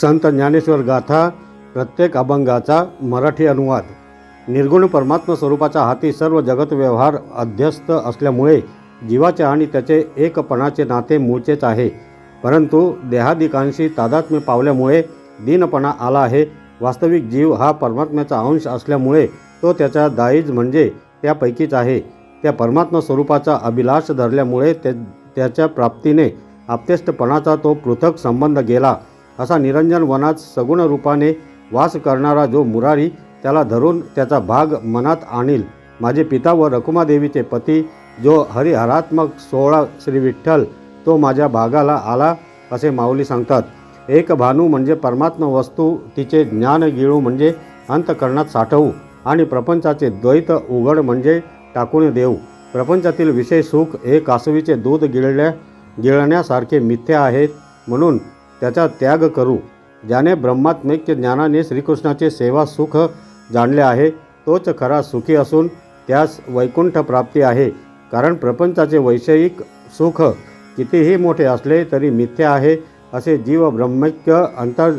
संत ज्ञानेश्वर गाथा प्रत्येक अभंगाचा मराठी अनुवाद. निर्गुण परमात्म स्वरूपाच्या हाती सर्व जगत व्यवहार अध्यस्त असल्यामुळे जीवाचे आणि त्याचे एकपणाचे नाते मूळचेच आहे. परंतु देहादिकांशी तादात्म्य पावल्यामुळे दीनपणा आला आहे. वास्तविक जीव हा परमात्म्याचा अंश असल्यामुळे तो त्याचा दाईज म्हणजे त्यापैकीच आहे. त्या परमात्मा स्वरूपाचा अभिलाष धरल्यामुळे ते त्याच्या प्राप्तीने आपतेष्टपणाचा तो पृथक संबंध गेला. असा निरंजन वनात सगुण रूपाने वास करणारा जो मुरारी त्याला धरून त्याचा भाग मनात आणील. माझे पिता व रकुमादेवीचे पती जो हरिहरात्मक सोहळा श्री विठ्ठल तो माझ्या भागाला आला असे माऊली सांगतात. एक भानू म्हणजे परमात्मा वस्तू तिचे ज्ञान गिळू म्हणजे अंतकरणात साठवू आणि प्रपंचाचे द्वैत उघड म्हणजे टाकून देऊ. प्रपंचातील विषय सुख हे कासवीचे दूध गिळल्या गिळण्यासारखे मिथ्या आहेत म्हणून त्याचा त्याग करू. ज्याने ब्रह्मात्मिक ज्ञानाने श्रीकृष्णाचे सेवा सुख जाणले आहे तोच खरा सुखी असून त्यास वैकुंठ प्राप्ती आहे. कारण प्रपंचाचे वैषयिक सुख कितीही मोठे असले तरी मिथ्या आहे असे जीव ब्रह्मैक्य अंतर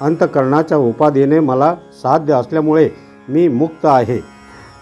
अंतकरणाच्या उपाधीने मला साध्य असल्यामुळे मी मुक्त आहे.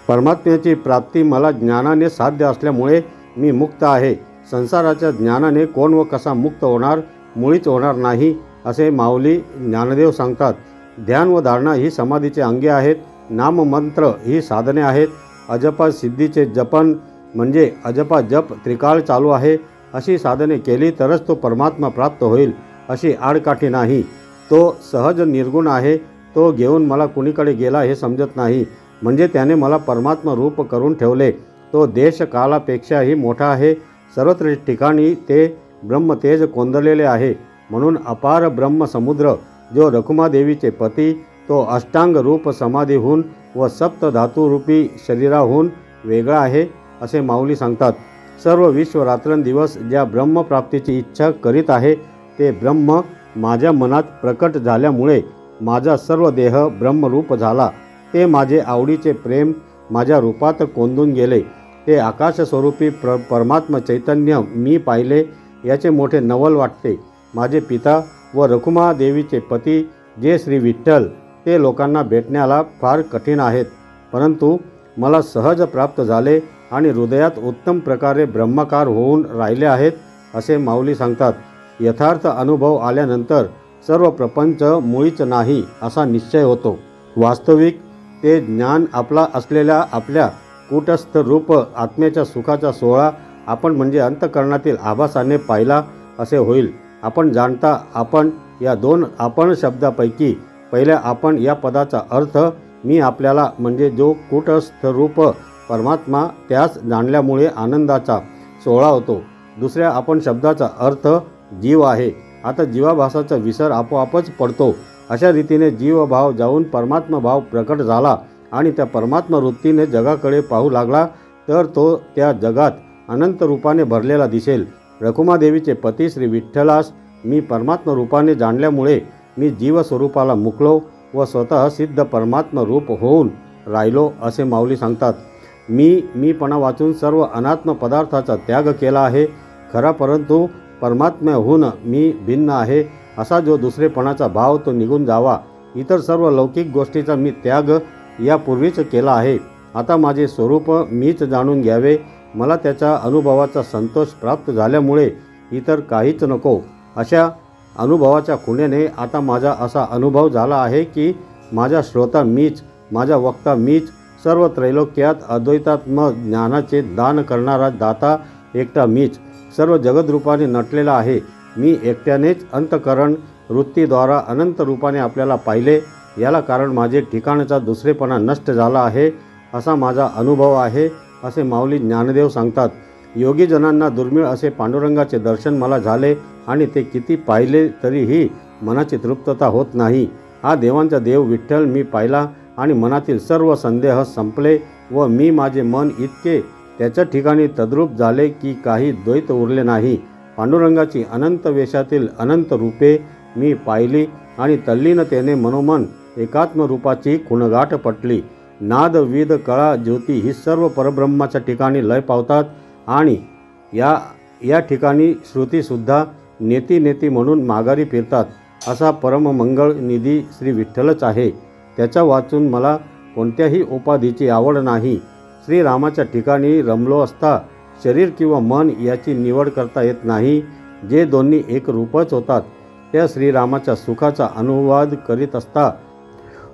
परमात्म्याची प्राप्ती मला ज्ञानाने साध्य असल्यामुळे मी मुक्त आहे. संसाराच्या ज्ञानाने कोण व कसा मुक्त होणार मुळीच होणार नाही असे माऊली ज्ञानदेव सांगतात. ध्यान व धारणा ही समाधीचे अंगे आहेत नाममंत्र ही साधने आहेत. अजपा सिद्धीचे जपन म्हणजे अजपा जप त्रिकाळ चालू आहे. अशी साधने केली तरच तो परमात्मा प्राप्त होईल अशी आडकाठी नाही. तो सहज निर्गुण आहे तो घेऊन मला कुणीकडे गेला हे समजत नाही. म्हणजे त्याने मला परमात्मा रूप करून ठेवले. तो देश कालापेक्षाही मोठा आहे. सर्वत्र ठिकाणी ते ब्रह्मतेज कोंदलेले आहे. म्हणून अपार ब्रह्मसमुद्र जो रखुमादेवीचे पती तो अष्टांग रूप समाधीहून व सप्तधातुरूपी शरीराहून वेगळा आहे असे माऊली सांगतात. सर्व विश्व रात्रंदिवस ज्या ब्रह्मप्राप्तीची इच्छा करीत आहे ते ब्रह्म माझ्या मनात प्रकट झाल्यामुळे माझा सर्व देह ब्रह्मरूप झाला. ते माझे आवडीचे प्रेम माझ्या रूपात कोंदून गेले. ते आकाशस्वरूपी प्र परमात्म चैतन्य मी पाहिले. याचे मोठे नवल वाटते. माझे पिता व रखुमा देवीचे पती जे श्री विठ्ठल ते लोकांना भेटण्याला फार कठीण आहेत. परंतु मला सहज प्राप्त झाले आणि हृदयात उत्तम प्रकारे ब्रह्मकार होऊन राहिले आहेत असे माऊली सांगतात. यथार्थ अनुभव आल्यानंतर सर्व प्रपंच मुळीच नाही असा निश्चय होतो. वास्तविक ते ज्ञान आपला असलेल्या आपल्या कूटस्थ रूप आत्म्याच्या सुखाचा सोहळा आपण म्हणजे अंतकरणातील आभासाने पाहिला असे होईल. आपण जाणता आपण या दोन आपण शब्दापैकी पहिल्या आपण या पदाचा अर्थ मी आपल्याला म्हणजे जो कूटस्थ रूप परमात्मा त्यास जाणल्यामुळे आनंदाचा सोहळा होतो. दुसऱ्या आपण शब्दाचा अर्थ जीव आहे. आता जीवाभासाचा विसर आपोआपच पडतो. अशा रीतीने जीवभाव जाऊन परमात्मभाव प्रकट झाला आणि त्या परमात्मा वृत्तीने जगाकडे पाहू लागला तर तो त्या जगात अनंत रूपाने भरलेला दिसेल. रखुमादेवीचे पती श्री विठ्ठलास मी परमात्म रूपाने जाणल्यामुळे मी जीवस्वरूपाला मुकलो व स्वतः सिद्ध परमात्म रूप होऊन राहिलो असे माऊली सांगतात. मी मीपणा वाचून सर्व अनात्म पदार्थाचा त्याग केला आहे. खरा परंतु परमात्म्याहून मी भिन्न आहे. असा जो दुसरेपणाचा भाव तो निघून जावा. इतर सर्व लौकिक गोष्टीचा मी त्याग यापूर्वीच केला आहे. आता माझे स्वरूप मीच जाणून घ्यावे. मला त्याच्या अनुभवाचा संतोष प्राप्त झाल्यामुळे इतर काहीच नको. अशा अनुभवाच्या खुण्याने आता माझा असा अनुभव झाला आहे की माझा श्रोता मीच माझा वक्ता मीच सर्व त्रैलोक्यात अद्वैतात्म ज्ञानाचे दान करणारा दाता एकटा मीच सर्व जगदरूपाने नटलेला आहे. मी एकट्यानेच अंतकरण वृत्तीद्वारा अनंत रूपाने आपल्याला पाहिले. याला कारण माझे ठिकाणचा दुसरेपणा नष्ट झाला आहे असा माझा अनुभव आहे. असे माऊली ज्ञानदेव सांगतात योगीजनांना दुर्मिळ असे पांडुरंगाचे दर्शन मला झाले आणि ते किती पाहिले तरीही मनाची तृप्तता होत नाही. हा देवांचा देव विठ्ठल मी पाहिला आणि मनातील सर्व संदेह संपले व मी माझे मन इतके त्याच्या ठिकाणी तद्रूप झाले की काही द्वैत उरले नाही. पांडुरंगाची अनंत वेशातील अनंत रूपे मी पाहिली आणि तल्लीनतेने मनोमन एकात्म रूपाची खुणगाठ पटली. नाद विद कळा ज्योती ही सर्व परब्रह्माच्या ठिकाणी लय पावतात आणि या या ठिकाणी श्रुतीसुद्धा नेती नेती म्हणून माघारी फिरतात. असा परममंगळ निधी श्री विठ्ठलच आहे. त्याच्या वाचून मला कोणत्याही उपाधीची आवड नाही. श्रीरामाच्या ठिकाणी रमलो असता शरीर किंवा मन याची निवड करता येत नाही. जे दोन्ही एक रूपच होतात. त्या श्रीरामाच्या सुखाचा अनुवाद करीत असता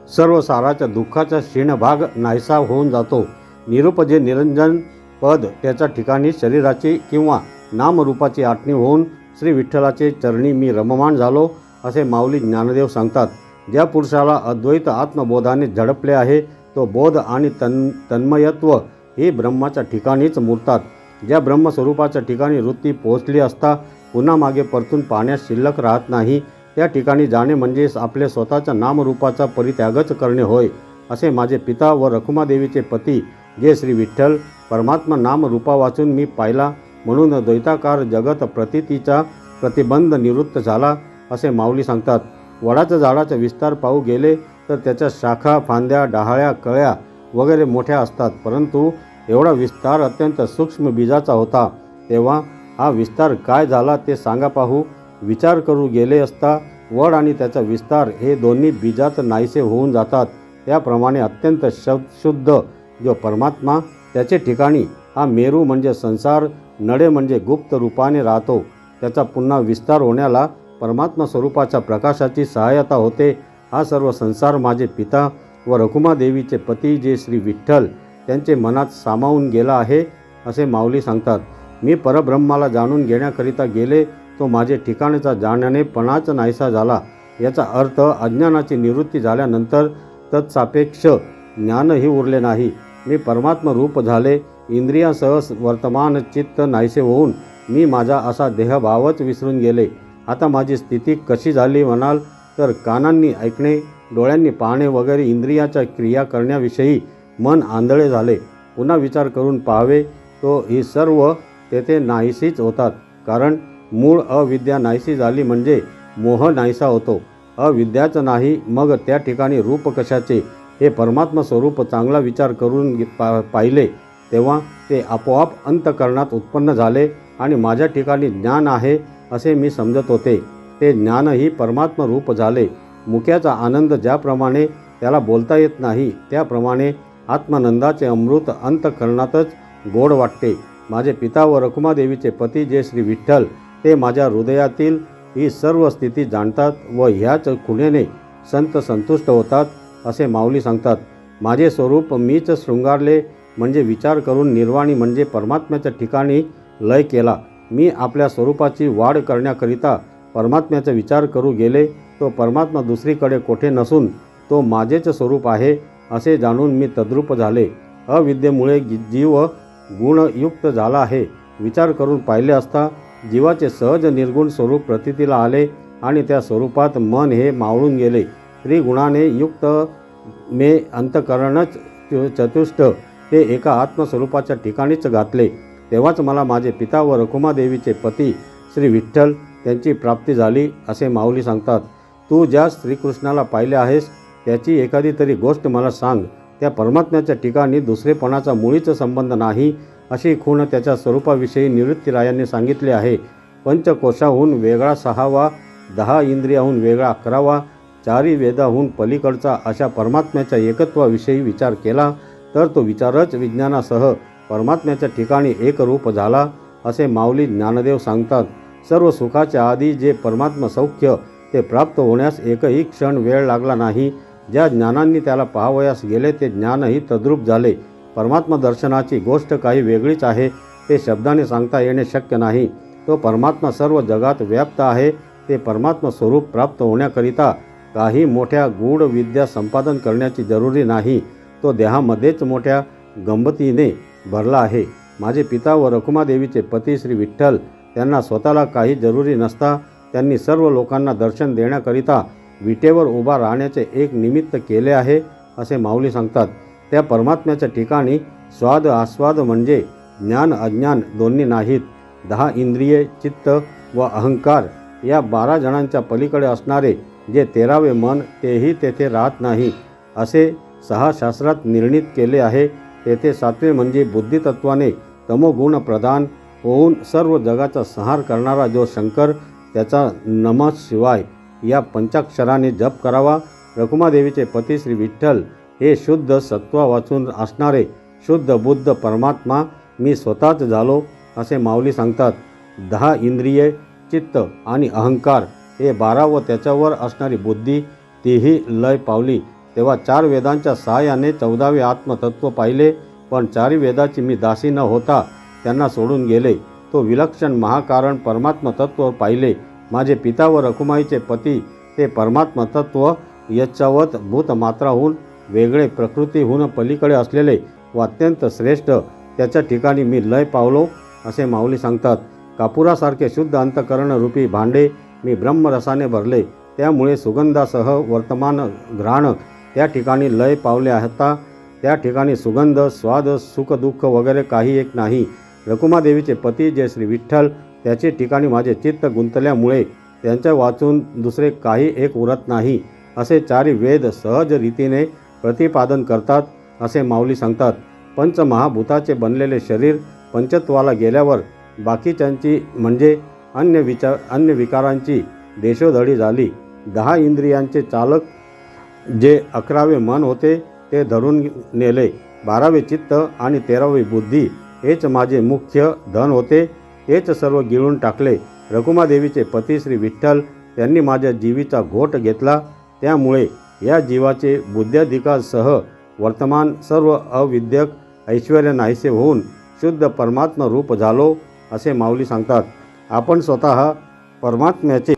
सर्व साराच्या दुःखाचा क्षीणभाग नाहीसा होऊन जातो. निरुपजे निरंजन पद त्याच्या ठिकाणी शरीराची किंवा नामरूपाची आठणी होऊन श्री विठ्ठलाचे चरणी मी रममाण झालो असे माऊली ज्ञानदेव सांगतात. ज्या पुरुषाला अद्वैत आत्मबोधाने झडपले आहे तो बोध आणि तन तन्मयत्व हे ब्रह्माच्या ठिकाणीच मुरतात. ज्या ब्रह्मस्वरूपाच्या ठिकाणी वृत्ती पोहोचली असता पुन्हा मागे परतून पाण्यात शिल्लक राहत नाही त्या ठिकाणी जाणे म्हणजे आपले स्वतःच्या नामरूपाचा परित्यागच करणे होय असे माझे पिता व रखुमादेवीचे पती जे श्री विठ्ठल परमात्मा नाम रूपा वाचून मी पाहिला म्हणून द्वैताकार जगत प्रतितीचा प्रतिबंध निवृत्त झाला असे माऊली सांगतात. वडाच्या झाडाचा विस्तार पाहू गेले तर त्याच्या शाखा फांद्या डहाळ्या कळ्या वगैरे मोठ्या असतात परंतु एवढा विस्तार अत्यंत सूक्ष्म बीजाचा होता. तेव्हा हा विस्तार काय झाला ते सांगा पाहू. विचार करू गेले असता वड आणि त्याचा विस्तार हे दोन्ही बीजात नाहीसे होऊन जातात. त्याप्रमाणे अत्यंत श शुद्ध जो परमात्मा त्याचे ठिकाणी हा मेरू म्हणजे संसार नडे म्हणजे गुप्त रूपाने राहतो. त्याचा पुन्हा विस्तार होण्याला परमात्मा स्वरूपाच्या प्रकाशाची सहायता होते. हा सर्व संसार माझे पिता व रखुमादेवीचे पती जे श्री विठ्ठल त्यांचे मनात सामावून गेला आहे असे माऊली सांगतात. मी परब्रह्माला जाणून घेण्याकरिता गेले तो माझे ठिकाणचा जाण्याने पणाच नाहीसा झाला. याचा अर्थ अज्ञानाची निवृत्ती झाल्यानंतर तत्सापेक्ष ज्ञानही उरले नाही. मी परमात्म रूप झाले इंद्रियासह वर्तमान चित्त नाहीसे होऊन मी माझा असा देहभावच विसरून गेले. आता माझी स्थिती कशी झाली म्हणाल तर कानांनी ऐकणे डोळ्यांनी पाहणे वगैरे इंद्रियाच्या क्रिया करण्याविषयी मन आंधळे झाले. पुन्हा विचार करून पाहावे तो ही सर्व तेथे नाहीशीच होतात. कारण मूळ अविद्या नाहीशी झाली म्हणजे मोह नाहीसा होतो. अविद्याच नाही मग त्या ठिकाणी रूप कशाचे? हे परमात्मा स्वरूप चांगला विचार करून पा पाहिले तेव्हा ते आपोआप अंतकरणात उत्पन्न झाले आणि माझ्या ठिकाणी ज्ञान आहे असे मी समजत होते. ते ज्ञानही परमात्मा रूप झाले. मुक्याचा आनंद ज्याप्रमाणे त्याला बोलता येत नाही त्याप्रमाणे आत्मानंदाचे अमृत अंतकरणातच गोड वाटते. माझे पिता व रखुमादेवीचे पती जे श्री विठ्ठल ते माझ्या हृदयातील ही सर्व स्थिती जाणतात व ह्याच खुण्याने संत संतुष्ट होतात असे माऊली सांगतात. माझे स्वरूप मीच शृंगारले म्हणजे विचार करून निर्वाणी म्हणजे परमात्म्याच्या ठिकाणी लय केला. मी आपल्या स्वरूपाची वाढ करण्याकरिता परमात्म्याचा विचार करू गेले तो परमात्मा दुसरीकडे कोठे नसून तो माझेच स्वरूप आहे असे जाणून मी तद्रूप झाले. अविद्येमुळे जीव गुणयुक्त झाला आहे विचार करून पाहिले असता जीवाचे सहज निर्गुण स्वरूप प्रतीतीला आले आणि त्या स्वरूपात मन हे मावळून गेले. त्रिगुणाने युक्त मे अंतकरणच चतुष्ट. ते एका आत्मस्वरूपाच्या ठिकाणीच घातले. तेव्हाच मला माझे पिता व रखुमादेवीचे पती श्री विठ्ठल त्यांची प्राप्ती झाली असे माऊली सांगतात. तू ज्या श्रीकृष्णाला पाहिले आहेस त्याची एखादी तरी गोष्ट मला सांग. त्या परमात्म्याच्या ठिकाणी दुसरेपणाचा मुळीच संबंध नाही अशी खूण त्याच्या स्वरूपाविषयी निवृत्तीरायांनी सांगितले आहे. पंचकोशाहून वेगळा सहावा दहा इंद्रियाहून वेगळा अकरावा चारी वेदाहून पलीकडचा अशा परमात्म्याच्या एकत्वाविषयी विचार केला तर तो विचारच विज्ञानासह परमात्म्याच्या ठिकाणी एकरूप झाला असे माऊली ज्ञानदेव सांगतात. सर्व सुखाच्या आधी जे परमात्म सौख्य ते प्राप्त होण्यास एकही क्षण वेळ लागला नाही. ज्या ज्ञानांनी त्याला पाहावयास गेले ते ज्ञानही तद्रूप झाले. परमात्मा दर्शनाची गोष्ट काही वेगळीच आहे. ते शब्दाने सांगता येणे शक्य नाही. तो परमात्मा सर्व जगात व्याप्त आहे. ते परमात्मा स्वरूप प्राप्त होण्याकरिता काही मोठ्या गूढ विद्या संपादन करण्याची जरुरी नाही. तो देहामध्येच मोठ्या गंमतीने भरला आहे. माझे पिता व रखुमादेवीचे पती श्री विठ्ठल त्यांना स्वतःला काही जरुरी नसता. त्यांनी सर्व लोकांना दर्शन देण्याकरिता विटेवर उभा राहण्याचे एक निमित्त केले आहे असे माऊली सांगतात. त्या परमात्म्याच्या ठिकाणी स्वाद आस्वाद म्हणजे ज्ञान अज्ञान दोन्ही नाहीत. दहा इंद्रिये चित्त व अहंकार या बारा जणांच्या पलीकडे असणारे जे तेरावे मन तेही तेथे राहत नाही. असे सहा शास्त्रात निर्णित केले आहे. तेथे सातवे म्हणजे बुद्धितत्वाने तमोगुण प्रदान होऊन सर्व जगाचा संहार करणारा जो शंकर त्याचा नमः शिवाय या पंचाक्षराने जप करावा. रकुमादेवीचे पती श्री विठ्ठल हे शुद्ध सत्व वाचून असणारे शुद्ध बुद्ध परमात्मा मी स्वतःच झालो असे माऊली सांगतात. दहा इंद्रिये चित्त आणि अहंकार हे बारा व त्याच्यावर असणारी बुद्धी तीही लय पावली. तेव्हा चार वेदांच्या सहाय्याने चौदावे आत्मतत्व पाहिले पण चारी वेदाची मी दासी न होता त्यांना सोडून गेले. तो विलक्षण महाकारण परमात्मतत्व पाहिले. माझे पिता व रखुमाईचे पती ते परमात्मतत्व तत्व यच्चावत भूतमात्राहून वेगळे प्रकृतीहून पलीकडे असलेले व अत्यंत श्रेष्ठ त्याच्या ठिकाणी मी लय पावलो असे माऊली सांगतात. कापुरासारखे शुद्ध अंतकरणरूपी भांडे मी ब्रह्मरसाने भरले. त्यामुळे सुगंधासह वर्तमान घ्राण त्या ठिकाणी लय पावले असता त्या ठिकाणी सुगंध स्वाद सुखदुःख वगैरे काही एक नाही. रकुमादेवीचे पती जे श्री विठ्ठल त्याचे ठिकाणी माझे चित्त गुंतल्यामुळे त्यांच्या वाचून दुसरे काही एक उरत नाही. असे चारी वेद सहज रीतीने प्रतिपादन करतात असे माऊली सांगतात. पंचमहाभूताचे बनलेले शरीर पंचत्वाला गेल्यावर बाकीच्यांची म्हणजे अन्य विचार अन्य विकारांची देशोधडी झाली. दहा इंद्रियांचे चालक जे अकरावे मन होते ते धरून नेले. बारावे चित्त आणि तेरावे बुद्धी. हेच माझे मुख्य धन होते. हेच सर्व गिळून टाकले. रघुमादेवीचे पती श्री विठ्ठल त्यांनी माझ्या जीवीचा घोट घेतला. त्यामुळे या जीवाचे बुद्ध्याधिकासह वर्तमान सर्व अविद्यक ऐश्वर्य नाहीसे होऊन शुद्ध परमात्मा रूप झालो असे माऊली सांगतात. आपण स्वतः परमात्म्याचे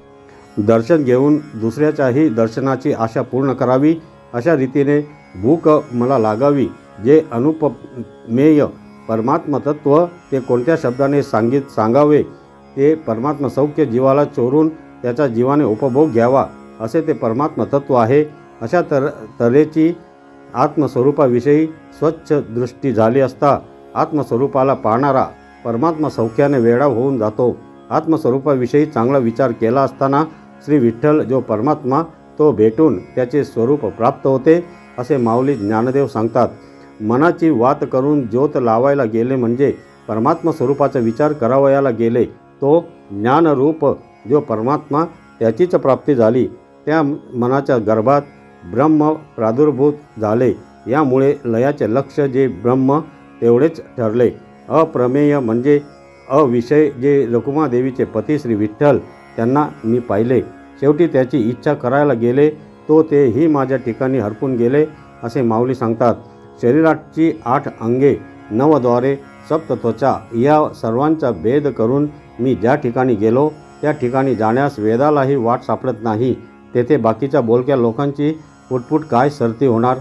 दर्शन घेऊन दुसऱ्याच्याही दर्शनाची आशा पूर्ण करावी अशा रीतीने भूक मला लागावी जे अनुपमेय परमात्मा तत्व ते कोणत्या शब्दाने सांगित सांगावे ते परमात्मा सौख्य जीवाला चोरून त्याच्या जीवाने उपभोग घ्यावा असे ते परमात्मा तत्व आहे. अशा तर तऱ्हेची आत्मस्वरूपाविषयी स्वच्छ दृष्टी झाली असता आत्मस्वरूपाला पाहणारा परमात्मा सौख्याने वेडा होऊन जातो. आत्मस्वरूपाविषयी चांगला विचार केला असताना श्री विठ्ठल जो परमात्मा तो भेटून त्याचे स्वरूप प्राप्त होते असे माऊली ज्ञानदेव सांगतात. मनाची वात करून ज्योत लावायला गेले म्हणजे परमात्मा स्वरूपाचा विचार करावयाला गेले तो ज्ञानरूप जो परमात्मा त्याचीच प्राप्ती झाली त्या मनाच्या गर्भात ब्रह्म प्रादुर्भूत झाले. यामुळे लयाचे लक्ष जे ब्रह्म तेवढेच ठरले. अप्रमेय म्हणजे अविषय जे रकुमादेवीचे पती श्री विठ्ठल त्यांना मी पाहिले. शेवटी त्याची इच्छा करायला गेले तो तेही माझ्या ठिकाणी हरपून गेले असे माऊली सांगतात. शरीराची आठ अंगे नवद्वारे सप्तत्वचा या सर्वांचा भेद करून मी ज्या ठिकाणी गेलो त्या ठिकाणी जाण्यास वेदालाही वाट सापडत नाही. तेथे बाकीच्या बोलक्या लोकांची पुटपुट काय सरती होणार?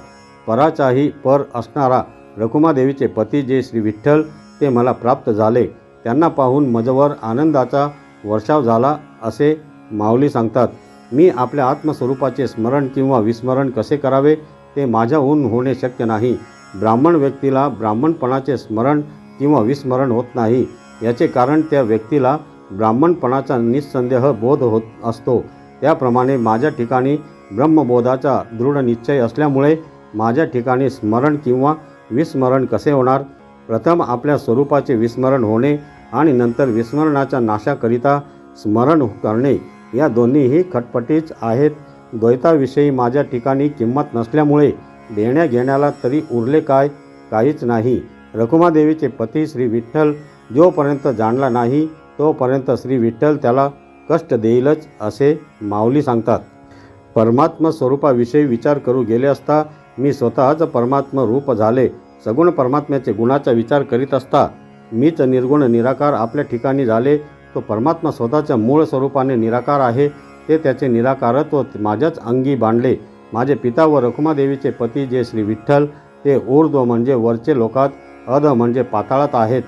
पराचाही पर असणारा रकुमादेवीचे पती जे श्री विठ्ठल ते मला प्राप्त झाले त्यांना पाहून मजवर आनंदाचा वर्षाव झाला असे माऊली सांगतात. मी आपल्या आत्मस्वरूपाचे स्मरण किंवा विस्मरण कसे करावे ते माझ्याहून होणे शक्य नाही. ब्राह्मण व्यक्तीला ब्राह्मणपणाचे स्मरण किंवा विस्मरण होत नाही याचे कारण त्या व्यक्तीला ब्राह्मणपणाचा निस्संदेह बोध होत असतो. त्याप्रमाणे माझ्या ठिकाणी ब्रह्मबोधाचा दृढ निश्चय असल्यामुळे माझ्या ठिकाणी स्मरण किंवा विस्मरण कसे होणार? प्रथम आपल्या स्वरूपाचे विस्मरण होणे आणि नंतर विस्मरणाच्या नाशाकरिता स्मरण करणे या दोन्हीही खटपटीच आहेत. द्वैताविषयी माझ्या ठिकाणी किंमत नसल्यामुळे देण्या घेण्याला तरी उरले काय? काहीच नाही. रखुमादेवीचे पती श्री विठ्ठल जोपर्यंत जाणला नाही तोपर्यंत श्री विठ्ठल त्याला कष्ट देईलच असे माऊली सांगतात. परमात्म स्वरूपाविषयी विचार करू गेले असता मी स्वतःच परमात्म रूप झाले. सगुण परमात्म्याचे गुणाचा विचार करीत असता मीच निर्गुण निराकार आपल्या ठिकाणी झाले. तो परमात्मा स्वतःच्या मूळ स्वरूपाने निराकार आहे ते त्याचे निराकारत्व माझ्याच अंगी बांधले. माझे पिता व रखुमादेवीचे पती जे श्री विठ्ठल ते ऊर्ध्व म्हणजे वरचे लोकात अध म्हणजे पाताळात आहेत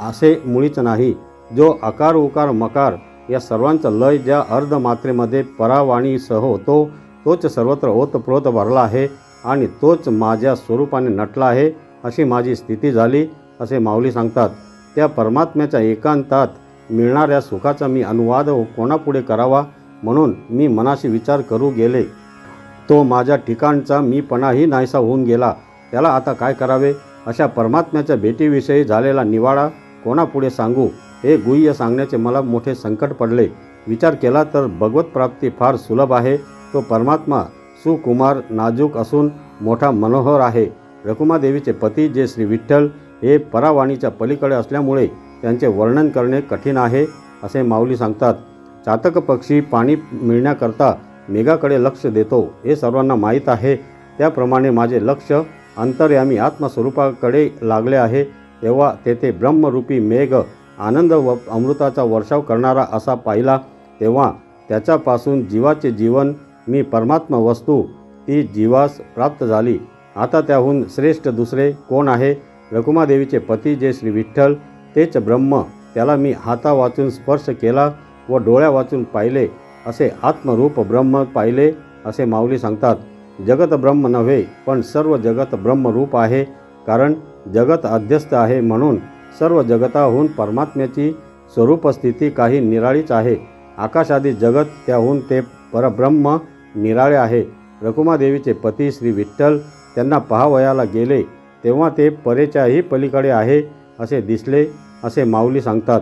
असे मुळीच नाही. जो आकार उकार मकार या सर्वांचा लय ज्या अर्धमात्रेमध्ये परावाणीसह होतो तोच सर्वत्र ओतप्रोत भरला आहे आणि तोच माझ्या स्वरूपाने नटला आहे अशी माझी स्थिती झाली असे माऊली सांगतात. त्या परमात्म्याच्या एकांतात मिळणाऱ्या सुखाचा मी अनुवाद कोणापुढे करावा म्हणून मी मनाशी विचार करू गेले. तो माझ्या ठिकाणचा मीपणाही नाहीसा होऊन गेला. त्याला आता काय करावे? अशा परमात्म्याच्या भेटीविषयी झालेला निवाडा कोणापुढे सांगू? हे गुह्य सांगण्याचे मला मोठे संकट पडले. विचार केला तर भगवत प्राप्ती फार सुलभ आहे. तो परमात्मा सुकुमार नाजूक असून मोठा मनोहर आहे. रकुमादेवीचे पती जे श्री विठ्ठल हे परावाणीच्या पलीकडे असल्यामुळे त्यांचे वर्णन करणे कठीण आहे असे माऊली सांगतात. चातक पक्षी पाणी मिळण्याकरता मेघाकडे लक्ष देतो हे सर्वांना माहीत आहे. त्याप्रमाणे माझे लक्ष अंतर्यामी आत्मस्वरूपाकडे लागले आहे. तेव्हा तेथे ब्रह्मरूपी मेघ आनंद व अमृताचा वर्षाव करणारा असा पाहिला तेव्हा त्याच्यापासून जीवाचे जीवन मी परमात्मा वस्तू ती जीवास प्राप्त झाली. आता त्याहून श्रेष्ठ दुसरे कोण आहे? रकुमादेवीचे पती जे श्री विठ्ठल तेच ब्रह्म त्याला मी हाता वाचून स्पर्श केला व डोळ्या वाचून पाहिले असे आत्मरूप ब्रह्म पाहिले असे माऊली सांगतात. जगत ब्रह्म नव्हे पण सर्व जगत ब्रह्मरूप आहे कारण जगत अध्यस्त आहे म्हणून सर्व जगताहून परमात्म्याची स्वरूपस्थिती काही निराळीच आहे. आकाशादी जगत त्याहून ते परब्रह्म निराळे आहे. रकुमादेवीचे पती श्री विठ्ठल त्यांना पहावयाला गेले तेव्हा ते परेच्याही पलीकडे आहे असे दिसले असे माऊली सांगतात.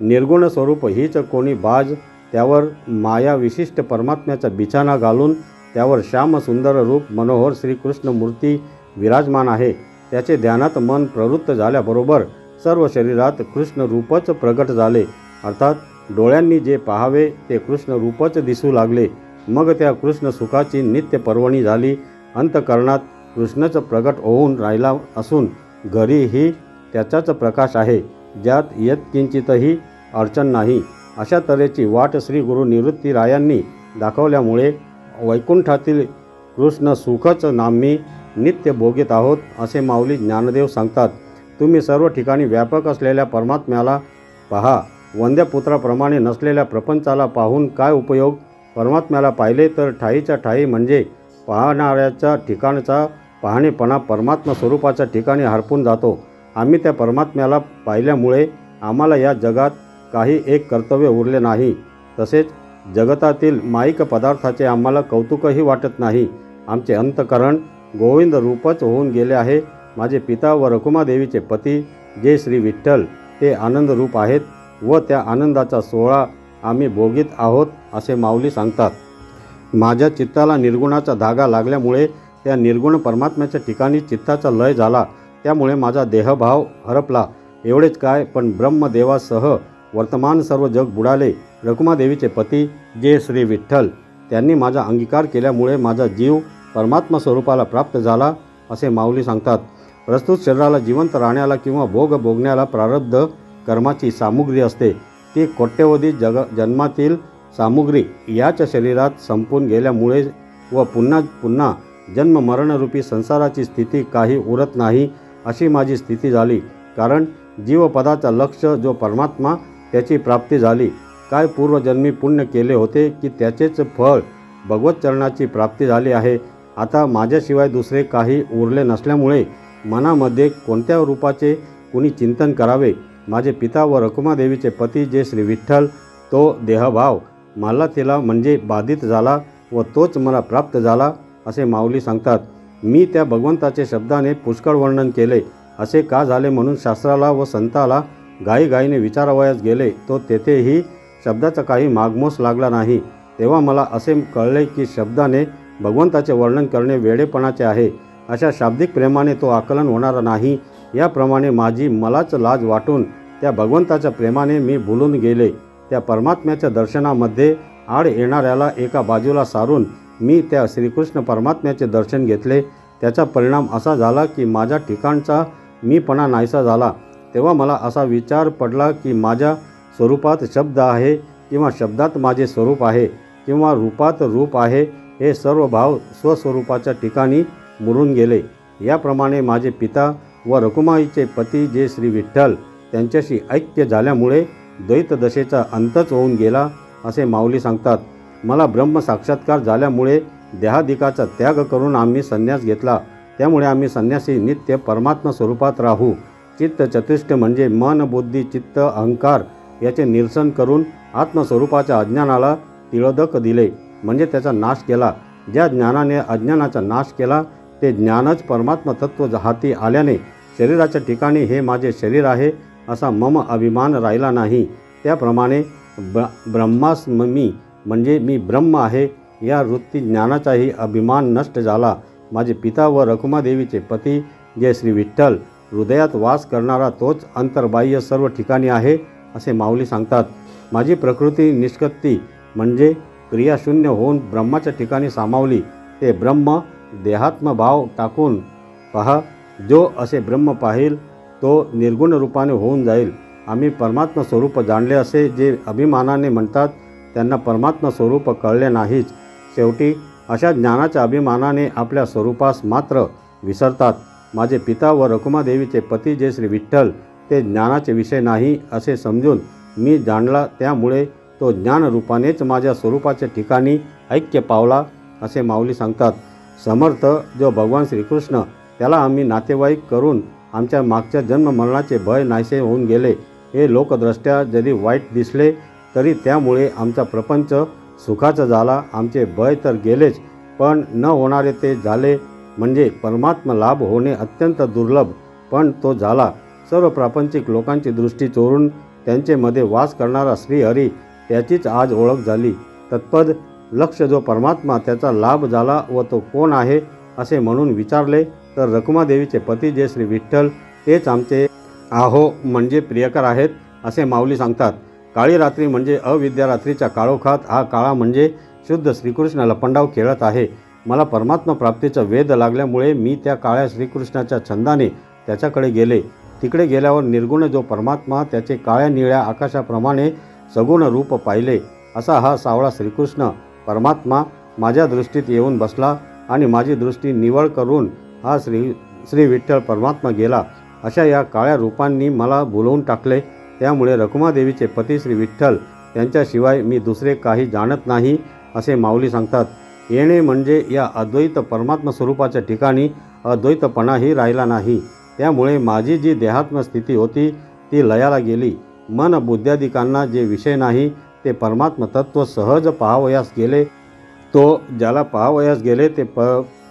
निर्गुण स्वरूप हीच कोणी बाज त्यावर माया विशिष्ट परमात्म्याचा बिछाना घालून त्यावर श्यामसुंदर रूप मनोहर श्रीकृष्ण मूर्ती विराजमान आहे. त्याचे ध्यानात मन प्रवृत्त झाल्याबरोबर सर्व शरीरात कृष्ण रूपच प्रगट झाले. अर्थात डोळ्यांनी जे पाहावे ते कृष्ण रूपच दिसू लागले. मग त्या कृष्ण सुखाची नित्य पर्वणी झाली. अंतकरणात कृष्णच प्रगट होऊन राहिला असून घरीही त्याचाच प्रकाश आहे. ज्यात यत्किंचितही अडचण नाही. अशा तऱ्हेची वाट श्री गुरु निवृत्तीरायांनी दाखवल्यामुळे वैकुंठातील कृष्ण सुखच नाम्मी नित्य भोगीत आहोत असे माऊली ज्ञानदेव सांगतात. तुम्ही सर्व ठिकाणी व्यापक असलेल्या परमात्म्याला पहा. वंद्यपुत्राप्रमाणे नसलेल्या प्रपंचाला पाहून काय उपयोग? परमात्म्याला पाहिले तर ठाईच्या ठाई म्हणजे पाहणाऱ्याच्या ठिकाणचा पाहणेपणा परमात्मा स्वरूपाच्या ठिकाणी हरपून जातो. आम्ही त्या परमात्म्याला पाहिल्यामुळे आम्हाला या जगात काही एक कर्तव्य उरले नाही. तसेच जगतातील माईक पदार्थाचे आम्हाला कौतुकही वाटत नाही. आमचे अंतकरण गोविंद रूपच होऊन गेले आहे. माझे पिता व रकुमादेवीचे पती जे श्री विठ्ठल ते आनंदरूप आहेत व त्या आनंदाचा सोहळा आम्ही भोगीत आहोत असे माऊली सांगतात. माझ्या चित्ताला निर्गुणाचा धागा लागल्यामुळे त्या निर्गुण परमात्म्याच्या ठिकाणी चित्ताचा लय झाला. त्यामुळे माझा देहभाव हरपला. एवढेच काय पण ब्रह्मदेवासह वर्तमान सर्व जग बुडाले. रकुमादेवीचे पती जे श्री विठ्ठल त्यांनी माझा अंगीकार केल्यामुळे माझा जीव परमात्मा स्वरूपाला प्राप्त झाला असे माऊली सांगतात. प्रस्तुत शरीराला जिवंत राहण्याला किंवा भोग भोगण्याला प्रारब्ध कर्माची सामुग्री असते. ती कोट्यवधी जग जन्मातील सामुग्री याच शरीरात संपून गेल्यामुळे व पुन्हा पुन्हा जन्म मरणरूपी संसाराची स्थिती काही उरत नाही अशी माझी स्थिती झाली. कारण जीवपदाचा लक्ष जो परमात्मा त्याची प्राप्ती झाली. काय पूर्वजन्मी पुण्य केले होते की त्याचेच फळ भगवत चरणाची प्राप्ती झाली आहे. आता माझ्याशिवाय दुसरे काही उरले नसल्यामुळे मनामध्ये कोणत्या रूपाचे कुणी चिंतन करावे? माझे पिता व रकुमादेवीचे पती जे श्री विठ्ठल तो देहभाव. मला तिला म्हणजे बाधित झाला व तोच मला प्राप्त झाला असे माऊली सांगतात. मी त्या भगवंताचे शब्दाने पुष्कळ वर्णन केले. असे का झाले म्हणून शास्त्राला व संताला गाईगाईने विचारावयास गेले तो तेथेही शब्दाचा काही मागमोस लागला नाही. तेव्हा मला असे कळले की शब्दाने भगवंताचे वर्णन करणे वेडेपणाचे आहे. अशा शाब्दिक प्रेमाने तो आकलन होणारा नाही. याप्रमाणे माझी मलाच लाज वाटून त्या भगवंताच्या प्रेमाने मी भुलून गेले. त्या परमात्म्याच्या दर्शनामध्ये आड येणाऱ्याला एका बाजूला सारून मी त्या श्रीकृष्ण परमात्म्याचे दर्शन घेतले. त्याचा परिणाम असा झाला की माझ्या ठिकाणचा मीपणा नाहीसा झाला. तेव्हा मला असा विचार पडला की माझ्या स्वरूपात शब्द आहे किंवा शब्दात माझे स्वरूप आहे किंवा रूपात रूप आहे हे सर्व भाव स्वस्वरूपाच्या ठिकाणी मुरून गेले. याप्रमाणे माझे पिता व रकुमाईचे पती जे श्री विठ्ठल त्यांच्याशी ऐक्य झाल्यामुळे द्वैतदशेचा अंतच होऊन गेला असे माऊली सांगतात. मला ब्रह्म साक्षात्कार झाल्यामुळे देहादिकाचा त्याग करून आम्ही संन्यास घेतला. त्यामुळे आम्ही संन्यासी नित्य परमात्मा स्वरूपात राहू. चित्त चतुष्ट म्हणजे मन बुद्धी चित्त अहंकार याचे निरसन करून आत्मस्वरूपाच्या अज्ञानाला तिळोदक दिले. म्हणजे त्याचा नाश केला. ज्या ज्ञानाने अज्ञानाचा नाश केला ते ज्ञानच परमात्मा तत्व हाती आल्याने शरीराच्या ठिकाणी हे माझे शरीर आहे असा मम अभिमान राहिला नाही. त्याप्रमाणे ब्र ब्रह्मास्मी म्हणजे मी ब्रह्म आहे. या वृत्ती ज्ञानाचाही अभिमान नष्ट झाला. माझे पिता व रखुमादेवीचे पती जे श्री विठ्ठल हृदयात वास करणारा तोच अंतर्बाह्य सर्व ठिकाणी आहे असे माऊली सांगतात. माझी प्रकृती निष्कत्ती म्हणजे क्रियाशून्य होऊन ब्रह्माच्या ठिकाणी सामावली. ते ब्रह्म देहात्मभाव टाकून पहा जो असे ब्रह्म पाहिल तो निर्गुण रूपाने होऊन जाईल. आम्ही परमात्मा स्वरूप जाणले असे जे अभिमानाने म्हणतात त्यांना परमात्मा स्वरूप कळले नाहीच. शेवटी अशा ज्ञानाच्या अभिमानाने आपल्या स्वरूपास मात्र विसरतात. माझे पिता व रकुमादेवीचे पती जे श्री विठ्ठल ते ज्ञानाचे विषय नाही असे समजून मी जाणला त्यामुळे तो ज्ञानरूपानेच माझ्या स्वरूपाच्या ठिकाणी ऐक्य पावला असे माऊली सांगतात. समर्थ जो भगवान श्रीकृष्ण त्याला आम्ही नातेवाईक करून आमच्या मागच्या जन्ममरणाचे भय नाहीसे होऊन गेले. हे लोकदृष्ट्या जरी वाईट दिसले तरी त्यामुळे आमचा प्रपंच सुखाचा झाला. आमचे भय तर गेलेच पण न होणारे ते झाले म्हणजे परमात्मा लाभ होणे अत्यंत दुर्लभ. पण तो झाला. सर्व प्रापंचिक लोकांची दृष्टी चोरून त्यांचेमध्ये वास करणारा श्रीहरी त्याचीच आज ओळख झाली. तत्पद लक्ष जो परमात्मा त्याचा लाभ झाला व तो कोण आहे असे म्हणून विचारले तर रकुमादेवीचे पती जे श्री विठ्ठल तेच आमचे आहो म्हणजे प्रियकर आहेत असे माऊली सांगतात. काळी रात्री म्हणजे अविद्या रात्रीच्या काळोखात हा काळा म्हणजे शुद्ध श्रीकृष्ण लपंडाव खेळत आहे. मला परमात्मा प्राप्तीचा वेध लागल्यामुळे मी त्या काळ्या श्रीकृष्णाच्या छंदाने त्याच्याकडे गेले. तिकडे गेल्यावर निर्गुण जो परमात्मा त्याचे काळ्या निळ्या आकाशाप्रमाणे सगुण रूप पाहिले असा हा सावळा श्रीकृष्ण परमात्मा माझ्या दृष्टीत येऊन बसला आणि माझी दृष्टी निवळ करून हा श्री श्री विठ्ठल परमात्मा गेला. अशा या काळ्या रूपांनी मला बोलवून टाकले. त्यामुळे रकुमादेवीचे पती श्री विठ्ठल यांच्याशिवाय मी दुसरे काही जाणत नाही असे माऊली सांगतात. येणे म्हणजे या अद्वैत परमात्मा स्वरूपाच्या ठिकाणी अद्वैतपणाही राहिला नाही. त्यामुळे माझी जी देहात्म स्थिती होती ती लयाला गेली. मन बुद्ध्यादिकांना जे विषय नाही ते परमात्म तत्व सहज पाहावयास गेले. तो ज्याला पाहावयास गेले ते प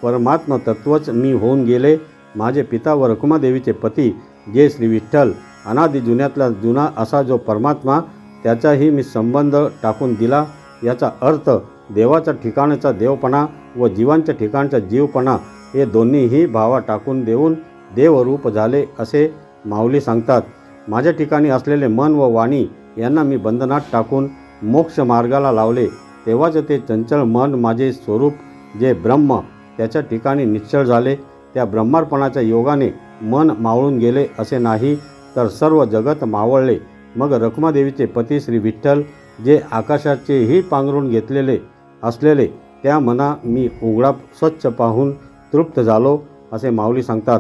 परमात्म तत्वच मी होऊन गेले. माझे पिता व रकुमादेवीचे पती जे श्री विठ्ठल अनादि जुन्यातला जुना असा जो परमात्मा त्याचाही मी संबंध टाकून दिला. याचा अर्थ देवाच्या ठिकाणाचा देवपणा व जीवांच्या ठिकाणचा जीवपणा हे दोन्हीही भावा टाकून देऊन देवरूप झाले असे माऊली सांगतात. माझ्या ठिकाणी असलेले मन व वाणी यांना मी बंधनात टाकून मोक्ष मार्गाला लावले तेव्हाच ते चंचल मन माझे स्वरूप जे ब्रह्म त्याच्या ठिकाणी निश्चळ झाले. त्या ब्रह्मार्पणाच्या योगाने मन मावळून गेले असे नाही तर सर्व जगत मावळले. मग रखमादेवीचे पती श्री विठ्ठल जे आकाशाचेही पांघरून घेतलेले असलेले त्या मना मी उघडा स्वच्छ पाहून तृप्त झालो असे माऊली सांगतात.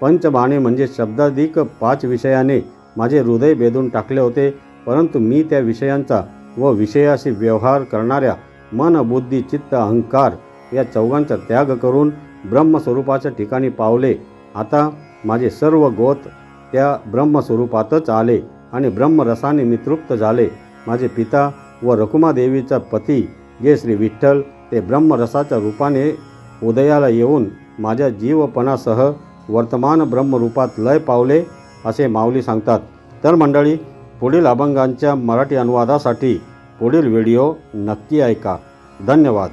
पंचबाणे म्हणजे शब्दाधिक पाच विषयाने माझे हृदय बेदून टाकले होते परंतु मी त्या विषयांचा व विषयाशी व्यवहार करणाऱ्या मन बुद्धी चित्त अहंकार या चौघांचा त्याग करून ब्रह्मस्वरूपाच्या ठिकाणी पावले. आता माझे सर्व गोत त्या ब्रह्मस्वरूपातच आले आणि ब्रह्मरसाने मी तृप्त झाले. माझे पिता व रकुमादेवीचा पती जे श्री विठ्ठल ते ब्रह्मरसाच्या रूपाने उदयाला येऊन माझ्या जीवपणासह वर्तमान ब्रह्मरूपात लय पावले असे माऊली सांगतात. तर मंडळी पुढील अभंगांच्या मराठी अनुवादासाठी पुढील व्हिडिओ नक्की ऐका. धन्यवाद.